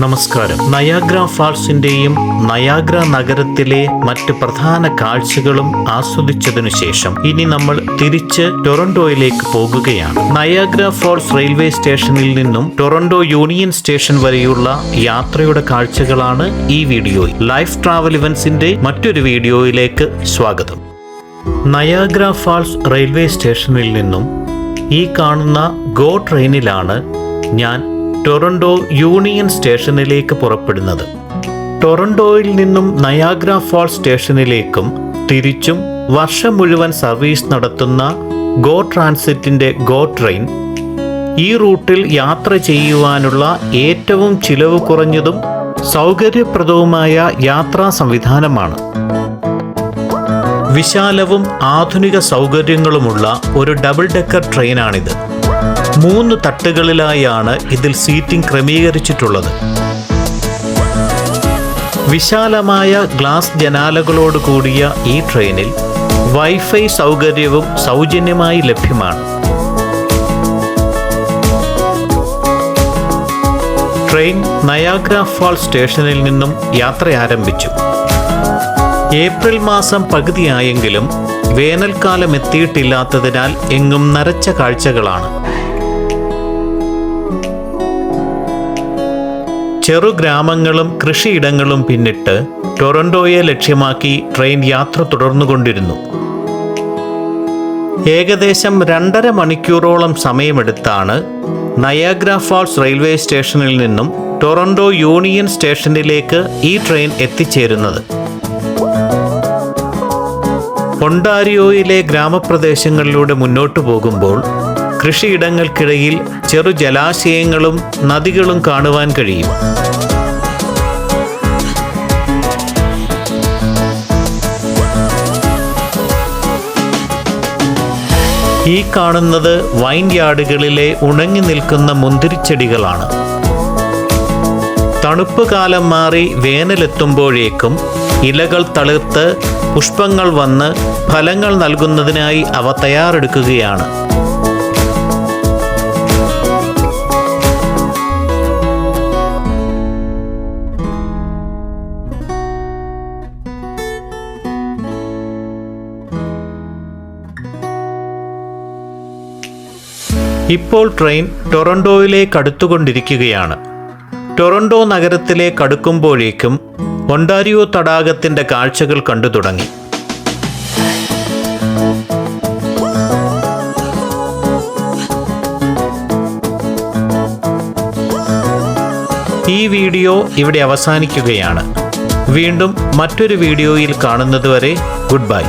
നമസ്കാരം. Niagara ഫാൾസിന്റെയും Niagara നഗരത്തിലെ മറ്റ് പ്രധാന കാഴ്ചകളും ആസ്വദിച്ചതിനു ശേഷം ഇനി നമ്മൾ തിരിച്ച് ടൊറന്റോയിലേക്ക് പോകുകയാണ്. നയാഗ്ര ഫാൾസ് റെയിൽവേ സ്റ്റേഷനിൽ നിന്നും ടൊറന്റോ യൂണിയൻ സ്റ്റേഷൻ വരെയുള്ള യാത്രയുടെ കാഴ്ചകളാണ് ഈ വീഡിയോയിൽ. ലൈഫ് ട്രാവൽ ഇവന്റ്സിന്റെ മറ്റൊരു വീഡിയോയിലേക്ക് സ്വാഗതം. നയാഗ്ര ഫാൾസ് റെയിൽവേ സ്റ്റേഷനിൽ നിന്നും ഈ കാണുന്ന ഗോ ട്രെയിനിലാണ് ഞാൻ ടൊറന്റോ യൂണിയൻ സ്റ്റേഷനിലേക്ക് പുറപ്പെടുന്നത്. ടൊറന്റോയിൽ നിന്നും നയാഗ്ര ഫോൾ സ്റ്റേഷനിലേക്കും തിരിച്ചും വർഷം മുഴുവൻ സർവീസ് നടത്തുന്ന ഗോ ട്രാൻസിറ്റിന്റെ ഗോ ട്രെയിൻ ഈ റൂട്ടിൽ യാത്ര ചെയ്യുവാനുള്ള ഏറ്റവും ചിലവ് കുറഞ്ഞതും സൗകര്യപ്രദവുമായ യാത്രാ സംവിധാനമാണ്. വിശാലവും ആധുനിക സൗകര്യങ്ങളുമുള്ള ഒരു ഡബിൾ ഡെക്കർ ട്രെയിനാണിത്. മൂന്ന് തട്ടുകളിലായാണ് ഇതിൽ സീറ്റിംഗ് ക്രമീകരിച്ചിട്ടുള്ളത്. വിശാലമായ ഗ്ലാസ് ജനാലകളോട് കൂടിയ ഈ ട്രെയിനിൽ വൈഫൈ സൗകര്യവും സൗജന്യമായി ലഭ്യമാണ്. ട്രെയിൻ നയാഗ്ര ഫാൾ സ്റ്റേഷനിൽ നിന്നും യാത്ര ആരംഭിച്ചു. ഏപ്രിൽ മാസം പകുതിയായെങ്കിലും വേനൽക്കാലം എത്തിയിട്ടില്ലാത്തതിനാൽ എങ്ങും നരച്ച കാഴ്ചകളാണ്. ചെറു ഗ്രാമങ്ങളും കൃഷിയിടങ്ങളും പിന്നിട്ട് ടൊറന്റോയെ ലക്ഷ്യമാക്കി ട്രെയിൻ യാത്ര തുടർന്നുകൊണ്ടിരുന്നു. ഏകദേശം രണ്ടര മണിക്കൂറോളം സമയമെടുത്താണ് നയാഗ്ര ഫാൾസ് റെയിൽവേ സ്റ്റേഷനിൽ നിന്നും ടൊറന്റോ യൂണിയൻ സ്റ്റേഷനിലേക്ക് ഈ ട്രെയിൻ എത്തിച്ചേരുന്നത്. ഒണ്ടാരിയോയിലെ ഗ്രാമപ്രദേശങ്ങളിലൂടെ മുന്നോട്ടു പോകുമ്പോൾ കൃഷിയിടങ്ങൾക്കിടയിൽ ചെറു ജലാശയങ്ങളും നദികളും കാണുവാൻ കഴിയും. ഈ കാണുന്നത് വൈൻ യാർഡുകളിലെ ഉണങ്ങി നിൽക്കുന്ന മുന്തിരിച്ചെടികളാണ്. തണുപ്പ് കാലം മാറി വേനലെത്തുമ്പോഴേക്കും ഇലകൾ തളിർത്ത് പുഷ്പങ്ങൾ വന്ന് ഫലങ്ങൾ നൽകുന്നതിനായി അവ തയ്യാറെടുക്കുകയാണ്. ഇപ്പോൾ ട്രെയിൻ ടൊറന്റോയിലേക്ക് അടുത്തുകൊണ്ടിരിക്കുകയാണ് ടൊറന്റോ നഗരത്തിലേക്ക് അടുക്കുമ്പോഴേക്കും ഒണ്ടാരിയോ തടാകത്തിന്റെ കാഴ്ചകൾ കണ്ടു തുടങ്ങി. ഈ വീഡിയോ ഇവിടെ അവസാനിക്കുകയാണ്. വീണ്ടും മറ്റൊരു വീഡിയോയിൽ കാണുന്നതുവരെ ഗുഡ് ബൈ.